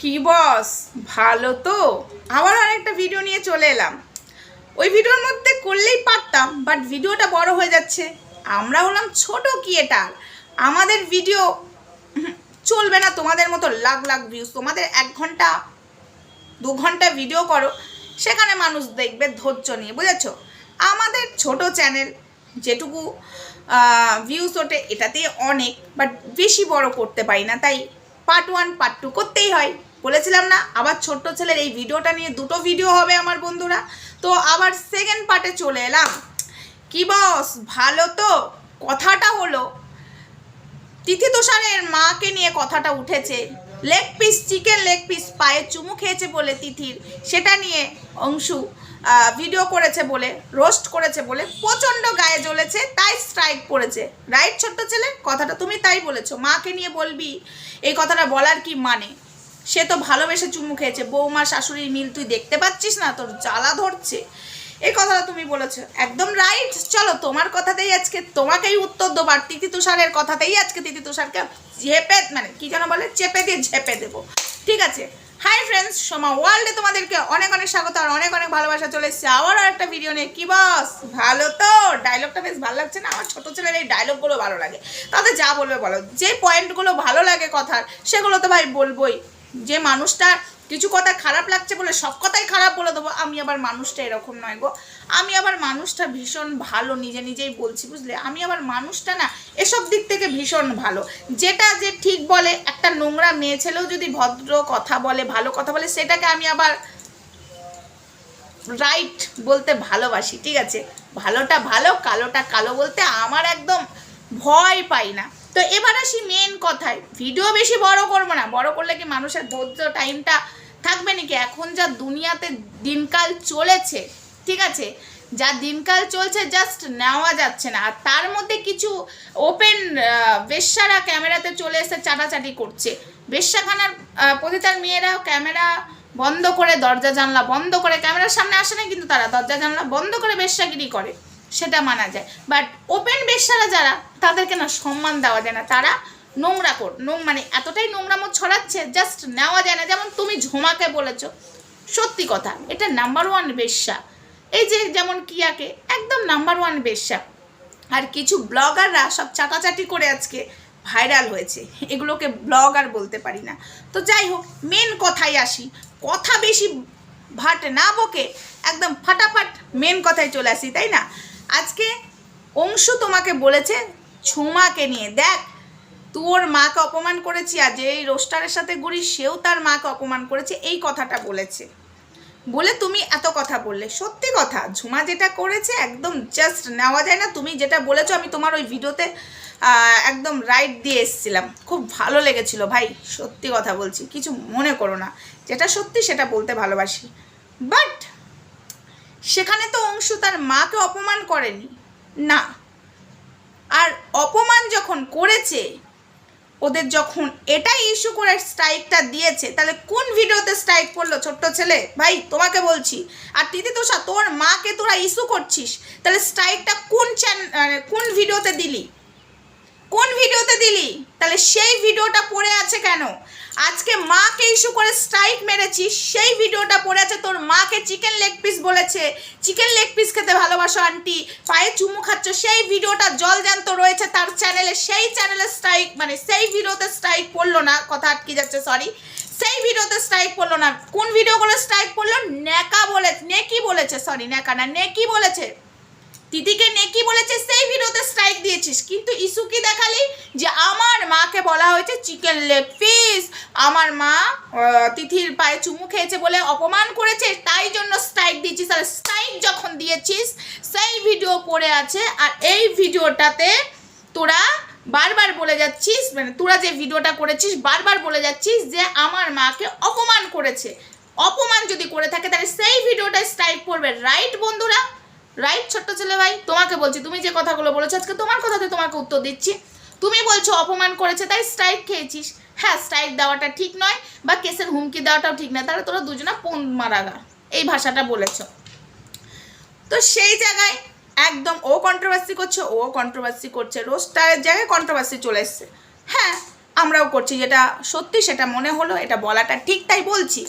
কি বস? ভালো তো। আবার আরেকটা ভিডিও নিয়ে চলে এলাম। ওই ভিডিওর মধ্যে করলেই পারতাম বাট ভিডিওটা বড় হয়ে যাচ্ছে। আমরা হলাম ছোট ক্রিয়েটার আমাদের ভিডিও চলবে না। তোমাদের মতো লাখ লাখ ভিউজ তোমাদের এক ঘণ্টা, দু ঘণ্টা ভিডিও করো। সেখানে মানুষ দেখবে ধৈর্য নিয়ে, বুঝেছ? আমাদের ছোট চ্যানেল যেটুকু ভিউজ ওঠে এটাতে অনেক বাট বেশি বড় করতে পারি না। তাই পার্ট ওয়ান পার্ট টু করতেই হয়। বলেছিলাম না, আবার ছোট্ট ছেলের এই ভিডিওটা নিয়ে দুটো ভিডিও হবে আমার বন্ধুরা। তো আবার সেকেন্ড পার্টে চলে এলাম। কি বস ভালো তো? কথাটা হলো, তিথি তুষারের মাকে নিয়ে কথাটা উঠেছে। Leg piece chicken leg piece পায়ে চুমু খেয়েছে বলে তিথির। সেটা নিয়ে অংশু ভিডিও করেছে বলে রোস্ট করেছে বলে প্রচণ্ড গায়ে জ্বলেছে, তাই স্ট্রাইক পড়েছে রাইট ছোট্ট ছেলে? কথাটা তুমি তাই বলেছ। মাকে নিয়ে বলবি, এই কথাটা বলার কি মানে? সে তো ভালোবেসে চুমু খেয়েছে। বৌমা শাশুড়ির মিল তুই দেখতে পাচ্ছিস না? তোর জ্বালা ধরছে। এই কথাটা তুমি বলেছ। একদম রাইট চলো, তোমার কথাতেই আজকে তোমাকেই উত্তর দেবার তিথি তুষারের কথাতেই আজকে তিথি তুষারকে ঝেপে মানে কি যেন বলে? চেপে দিয়ে ঝেপে দেবো। ঠিক আছে? হাই ফ্রেন্ডস সোমা ওয়ার্ল্ডে তোমাদেরকে অনেক অনেক স্বাগত আর অনেক অনেক ভালোবাসা চলে এসেছে। আবারও একটা ভিডিও নিয়ে। কি বস ভালো তো? ডায়লগটা বেশ ভালো লাগছে না? আমার ছোটো ছেলের এই ডায়লগগুলো ভালো লাগে। তাতে যা বলবে বলো। যে পয়েন্টগুলো ভালো লাগে কথার, সেগুলো তো ভাই বলবোই। যে মানুষটা কিছু কথা খারাপ লাগছে বলে সব কথাই খারাপ বলে দেবো। আমি আবার মানুষটা এরকম নয় গো। আমি আবার মানুষটা ভীষণ ভালো, নিজে নিজেই বলছি, বুঝলে? আমি আবার মানুষটা না, এসব দিক থেকে ভীষণ ভালো। যেটা যে ঠিক বলে, একটা নোংরা মেয়ে ছেলেও যদি ভদ্র কথা বলে, ভালো কথা বলে, সেটাকে আমি আবার রাইট বলতে ভালোবাসি, ঠিক আছে? ভালোটা ভালো, কালোটা কালো বলতে আমার একদম ভয় পাই না। তো এবার আসি মেন কথায়। ভিডিও বেশি বড় করব না। বড় করলে কি মানুষের ধৈর্য টাইমটা থাকবে নাকি? এখন যা দুনিয়াতে দিনকাল চলেছে ঠিক আছে? যা দিনকাল চলছে জাস্ট নেওয়া যাচ্ছে না। আর তার মধ্যে কিছু ওপেন বেশ্যারা ক্যামেরাতে চলে এসে চাটাচাটি করছে। বেশ্যাখানার আহ, পতিতার মেয়েরাও ক্যামেরা বন্ধ করে দরজা জানলা বন্ধ করে ক্যামেরার সামনে আসে না কিন্তু তারা দরজা জানলা বন্ধ করে বেশ্যাগিরি করে। সেটা মানা যায়। বাট ওপেন বেশ্যারা যারা তাদেরকে না সম্মান দেওয়া যায় না। তারা নোংরা কর নোং মানে এতটাই নোংরামো ছড়াচ্ছে জাস্ট নেওয়া যায় না। যেমন তুমি ঝোমাকে বলেছ, সত্যি কথা, এটা নাম্বার ওয়ান বেশ্যা। এই যে যেমন কিয়াকে, একদম নাম্বার ওয়ান বেশ্যা। আর কিছু ব্লগাররা সব চাটাচাটি করে আজকে ভাইরাল হয়েছে। এগুলোকে ব্লগার বলতে পারি না। তো যাই হোক মেন কথায় আসি। কথা বেশি ভাট না বকে, একদম ফাটাফাট মেন কথায় চলে আসি, তাই না? আজকে অংশু তোমাকে বলেছে ঝুমাকে নিয়ে। দেখ, তোর মাকে অপমান করেছি আর যে এই রোস্টারের সাথে ঘুরি সেও তার মাকে অপমান করেছে, এই কথাটা বলেছে। বলে তুমি এত কথা বললে। সত্যি কথা, ঝুমা যেটা করেছে একদম জাস্ট নেওয়া যায় না। তুমি যেটা বলেছ, আমি তোমার ওই ভিডিওতে একদম রাইট দিয়ে এসেছিলাম। খুব ভালো লেগেছিল ভাই, সত্যি কথা বলছি, কিছু মনে করো না। যেটা সত্যি, সেটা বলতে ভালোবাসি। বাট সেখানে তো অংশু তার মাকে অপমান করেনি। না আর অপমান যখন করেছে, ওদের যখন এটাই ইস্যু করে স্ট্রাইকটা দিয়েছে, তাহলে কোন ভিডিওতে স্ট্রাইক পড়ল ছোট্ট ছেলে? ভাই, তোমাকে বলছি। আর তিথি তোষা, তোর মাকে তোরা ইস্যু করছিস, তাহলে স্ট্রাইকটা কোন চ্যান মানে কোন ভিডিওতে দিলি? কোন ভিডিওতে দিলি? তাহলে সেই ভিডিওটা পড়ে আছে কেন? আজকে মাকে ইস্যু করে স্ট্রাইক মেরেছিস সেই ভিডিওটা পড়ে আছে তোর মাকে চিকেন লেগ পিস বলেছে। চিকেন লেগ পিস খেতে ভালোবাসো আন্টি পায়ে চুমু খাচ্ছ, সেই ভিডিওটা জল জ্যান্ত রয়েছে তার চ্যানেলে সেই চ্যানেলে স্ট্রাইক মানে সেই ভিডিওতে স্ট্রাইক পড়ল না, কথা আটকে যাচ্ছে সরি সেই ভিডিওতে স্ট্রাইক পড়ল না। কোন ভিডিওগুলো স্ট্রাইক পড়ল? নেকা বলে, নেকি বলেছে সরি নেকা না, নেকি বলেছে। তিথিকে নেকি বলেছে, সেই ভিডিওতে স্ট্রাইক দিয়েছিস। কিন্তু ইস্যু কি দেখালি যে আমার মাকে বলা হয়েছে চিকেন লেগ পিস আমার মা তিথির পায়ে চুমু খেয়েছে বলে অপমান করেছে, তাই জন্য স্ট্রাইক দিয়েছিস। আর স্ট্রাইক যখন দিয়েছিস, সেই ভিডিও পড়ে আছে। আর এই ভিডিওটাতে তোরা বারবার বলে যাচ্ছিস মানে তোরা যে ভিডিওটা করেছিস, বারবার বলে যাচ্ছিস যে আমার মাকে অপমান করেছে। অপমান যদি করে থাকে, তাহলে সেই ভিডিওটা স্ট্রাইক পড়বে। রাইট বন্ধুরা? রাইট ছোট্ট ছেলে ভাই? তোমাকে বলছি, তুমি যে কথাগুলো বলেছ, আজকে তোমার কথাতে তোমাকে উত্তর দিচ্ছি। তুমি বলছো অপমান করেছে, তাই স্ট্রাইক খেয়েছিস। হ্যাঁ স্ট্রাইক দেওয়াটা ঠিক নয়, বা কেসের হুমকি দেওয়াটাও ঠিক নয়, তাহলে তোরা দুজনা পোন মারাগা এই ভাষাটা বলেছ। তো সেই জায়গায় একদম ও কন্ট্রোভার্সি করছে, ও কন্ট্রোভার্সি করছে রোস্টারের জায়গায় কন্ট্রোভার্সি চলে এসছে। হ্যাঁ আমরাও করছি, যেটা সত্যি সেটা মনে হলো, এটা বলাটা ঠিক, তাই বলছি।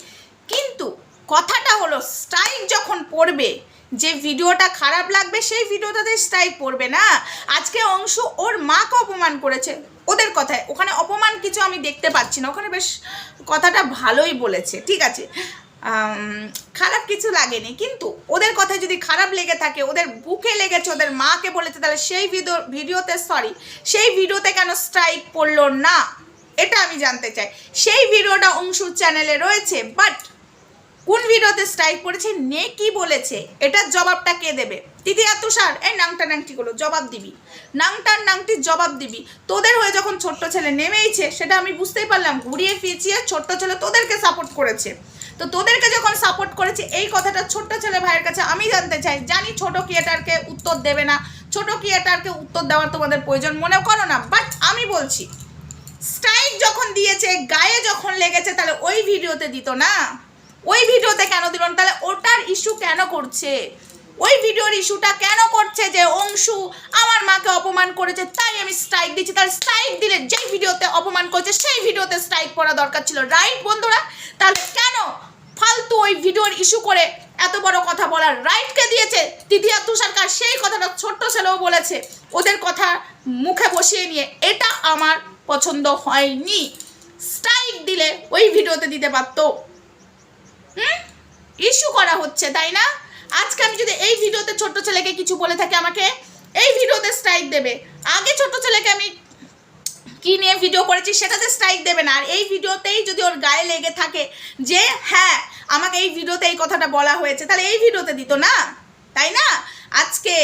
কিন্তু কথাটা হলো স্ট্রাইক যখন পড়বে যে ভিডিওটা খারাপ লাগবে, সেই ভিডিওটাতে স্ট্রাইক পড়বে না। আজকে অংশ ওর মাকে অপমান করেছে। ওদের কথায়। ওখানে অপমান কিছু আমি দেখতে পাচ্ছি না। ওখানে বেশ কথাটা ভালোই বলেছে। ঠিক আছে। খারাপ কিছু লাগেনি। কিন্তু ওদের কথায় যদি খারাপ লেগে থাকে, ওদের বুকে লেগেছে, ওদের মাকে বলেছে, তাহলে সেই ভিডিও, ভিডিওতে সরি সেই ভিডিওতে কেন স্ট্রাইক পড়ল না? এটা আমি জানতে চাই। সেই ভিডিওটা অংশুর চ্যানেলে রয়েছে বাট কোন ভিডিওতে স্ট্রাইক করেছে, নে কি বলেছে, এটার জবাবটা কে দেবে? দিদি আর তুষার এই নাংটা নাংটিগুলো, জবাব দিবি। নাংটার নাংটির জবাব দিবি। তোদের হয়ে যখন ছোট্ট ছেলে নেমেইছে, সেটা আমি বুঝতেই পারলাম, ঘুরিয়ে ফিচিয়ে ছোট্ট ছেলে তোদেরকে সাপোর্ট করেছে। তো তোদেরকে যখন সাপোর্ট করেছে, এই কথাটা ছোট্ট ছেলে ভাইয়ের কাছে আমি জানতে চাই। জানি ছোট ক্রিয়েটারকে উত্তর দেবে না, ছোট ক্রিয়েটারকে উত্তর দেওয়ার তোমাদের প্রয়োজন মনে করো না। বাট আমি বলছি স্ট্রাইক যখন দিয়েছে, গায়ে যখন লেগেছে, তাহলে ওই ভিডিওতে দিত না। ওই ভিডিওতে কেন দিল না? তাহলে ওটার ইস্যু কেন করছে? ওই ভিডিওর ইস্যুটা কেন করছে যে অংশু আমার মাকে অপমান করেছে? তাই আমি স্ট্রাইক দিচ্ছি। তার স্ট্রাইক দিলে যেই ভিডিওতে অপমান করেছে, সেই ভিডিওতে স্ট্রাইক পড়া দরকার ছিল। রাইট বন্ধুরা? তাহলে কেন ফালতু ওই ভিডিওর ইস্যু করে এত বড় কথা বলার রাইটকে দিয়েছে? তিথিয়া তুষারকার সেই কথাটা ছোট্ট ছেলেও বলেছে। ওদের কথা মুখে বসিয়ে নিয়ে এটা আমার পছন্দ হয়নি। স্ট্রাইক দিলে ওই ভিডিওতে দিতে পারতো। ইস্যু করা হচ্ছে, তাই না? আজকে আমি যদি এই ভিডিওতে ছোট্ট ছেলেকে কিছু বলে থাকি আমাকে, এই ভিডিওতে স্ট্রাইক দেবে। আগে ছোট্ট ছেলেকে আমি কি নিয়ে ভিডিও করেছি সেটাতে স্ট্রাইক দেবে না। আর এই ভিডিওতেই যদি ওর গায়ে লেগে থাকে যে হ্যাঁ আমাকে এই ভিডিওতে এই কথাটা বলা হয়েছে, তাহলে এই ভিডিওতে দিত না, তাই না? আজকে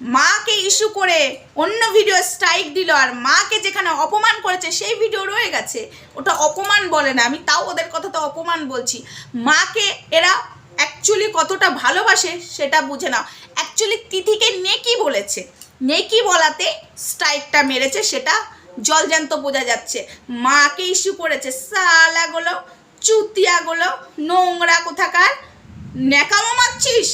মাকে ইস্যু করে অন্য ভিডিও স্ট্রাইক দিল আর মাকে যেখানে অপমান করেছে সেই ভিডিও রয়ে গেছে। ওটা অপমান বলে না, আমি তাও ওদের কথা তো অপমান বলছি। মাকে এরা অ্যাকচুয়ালি কতটা ভালোবাসে সেটা বুঝে না অ্যাকচুয়ালি তিথিকে নেকি বলেছে। নেকি বলাতে স্ট্রাইকটা মেরেছে, সেটা জলজান্ত বোঝা যাচ্ছে। মাকে ইস্যু করেছে সালাগুলো চুতিয়াগুলো নোংরা কোথাকার, ন্যাকামো মারছিস?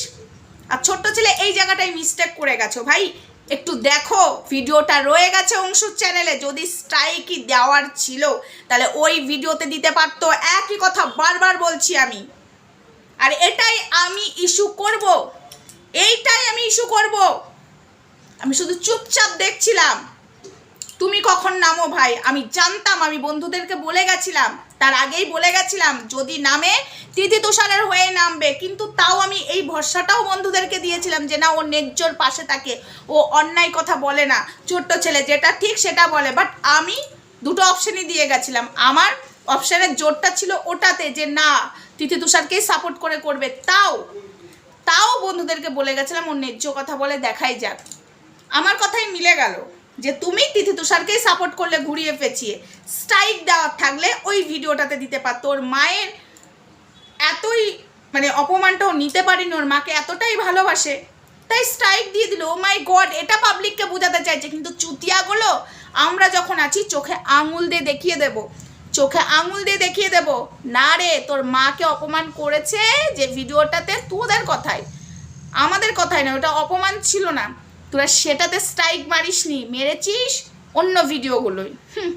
আর ছোট্ট ছেলে এই জায়গাটায় মিস্টেক করে গেছো। ভাই, একটু দেখো, ভিডিওটা রয়ে গেছে অংশুর চ্যানেলে যদি স্ট্রাইকই দেওয়ার ছিল, তাহলে ওই ভিডিওতে দিতে পারতো। একই কথা বারবার বলছি আমি। আর এটাই আমি ইস্যু করব। এইটাই আমি ইস্যু করব। আমি শুধু চুপচাপ দেখছিলাম। তুমি কখন নামো ভাই? আমি জানতাম, আমি বন্ধুদেরকে বলে গেছিলাম। তার আগেই বলে গেছিলাম, যদি নামে, তিথি তুষারের হয়ে নামবে। কিন্তু তাও আমি এই ভরসাটাও বন্ধুদেরকে দিয়েছিলাম যে, না, ও ন্যায্যর পাশে থাকে। ও অন্যায় কথা বলে না। ছোট্ট ছেলে যেটা ঠিক সেটা বলে। বাট আমি দুটো অপশানই দিয়ে গেছিলাম। আমার অপশানের জোরটা ছিল ওটাতে যে, না, তিথি তুষারকেই সাপোর্ট করে করবে। তাও তাও বন্ধুদেরকে বলে গেছিলাম ওর ন্যায্য কথা বলে, দেখাই যাক। আমার কথাই মিলে গেল। যে তুমি তিথি তুষারকেই সাপোর্ট করলে ঘুরিয়ে পেঁচিয়ে। স্ট্রাইক দেওয়ার থাকলে ওই ভিডিওটাতে দিতে পারতো ওর মায়ের এতই মানে অপমানটাও নিতে পারিনি, ওর মাকে এতটাই ভালোবাসে। তাই স্ট্রাইক দিয়ে দিল মাই গড এটা পাবলিককে বোঝাতে চাইছে, কিন্তু চুতিয়াগুলো আমরা যখন আছি, চোখে আঙুল দিয়ে দেখিয়ে দেব। চোখে আঙুল দিয়ে দেখিয়ে দেব, না রে, তোর মাকে অপমান করেছে যে ভিডিওটাতে তোদের কথাই আমাদের কথাই না, ওটা অপমান ছিল না। তোরা সেটাতে স্ট্রাইক মারিসনি মেরেছিস অন্য ভিডিওগুলোই হুম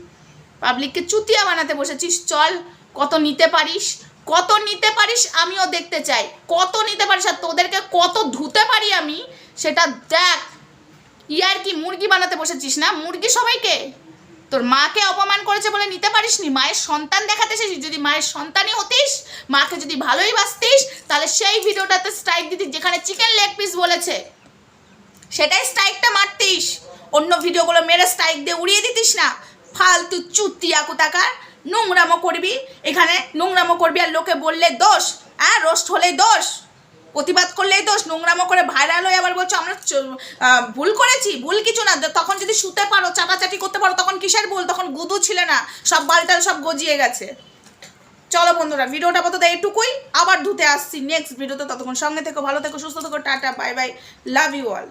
পাবলিককে চুতিয়া বানাতে বসেছিস, চল কত নিতে পারিস, কত নিতে পারিস আমিও দেখতে চাই। কত নিতে পারিস আর তোদেরকে কত ধুতে পারি আমি, সেটা দেখ। ইয়ার কি মুরগি বানাতে বসেছিস না? মুরগি সবাইকে? তোর মাকে অপমান করেছে বলে নিতে পারিসনি মায়ের সন্তান দেখাতে এসেছিস, যদি মায়ের সন্তানই হতিস, মাকে যদি ভালোই বাসতিস, তাহলে সেই ভিডিওটাতে স্ট্রাইক দিতিস, যেখানে চিকেন লেগ পিস বলেছে। সেটাই স্ট্রাইকটা মারতিস। অন্য ভিডিওগুলো মেরে স্ট্রাইক দিয়ে উড়িয়ে দিতিস না। ফালতু চুতিয়া কোথাকার নোংরামো করবি। এখানে নোংরামো করবি আর লোকে বললে দোষ। হ্যাঁ রোস্ট হলেই দোষ। প্রতিবাদ করলেই দোষ। নোংরামো করে ভাইরাল হয়ে আবার বলছো, আমরা ভুল করেছি। ভুল কিছু না। তখন যদি শুতে পারো চাটাচাটি করতে পারো, তখন কিসের ভুল? তখন গুদু ছিল না। সব বালটাল সব গজিয়ে গেছে। চলো বন্ধুরা, ভিডিওটা আপাতত এইটুকুই। আবার ধুতে আসছি। নেক্সট ভিডিওতে ততক্ষণ সঙ্গে থেকো, ভালো থেকো, সুস্থ থেকো। Tata, bye bye. Love you all